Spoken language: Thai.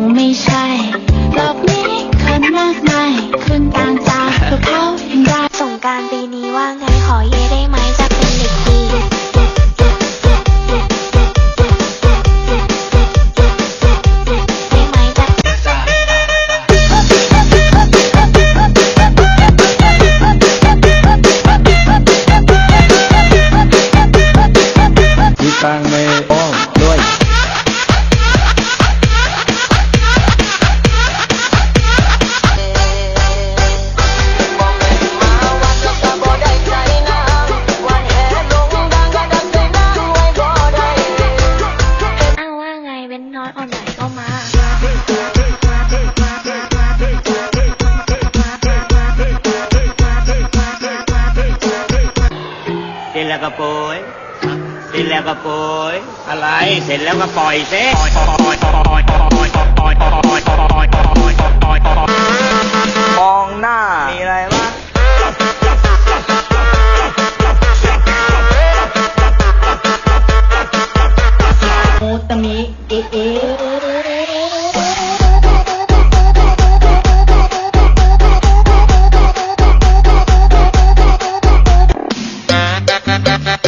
งไม่ใช่รอบนี้คนมากมาย เสร็จแล้วก็ปล่อยเสร็จแล้วก็ปล่อยอะไร เสร็จแล้วก็ปล่อยเซ่ Ha ha ha!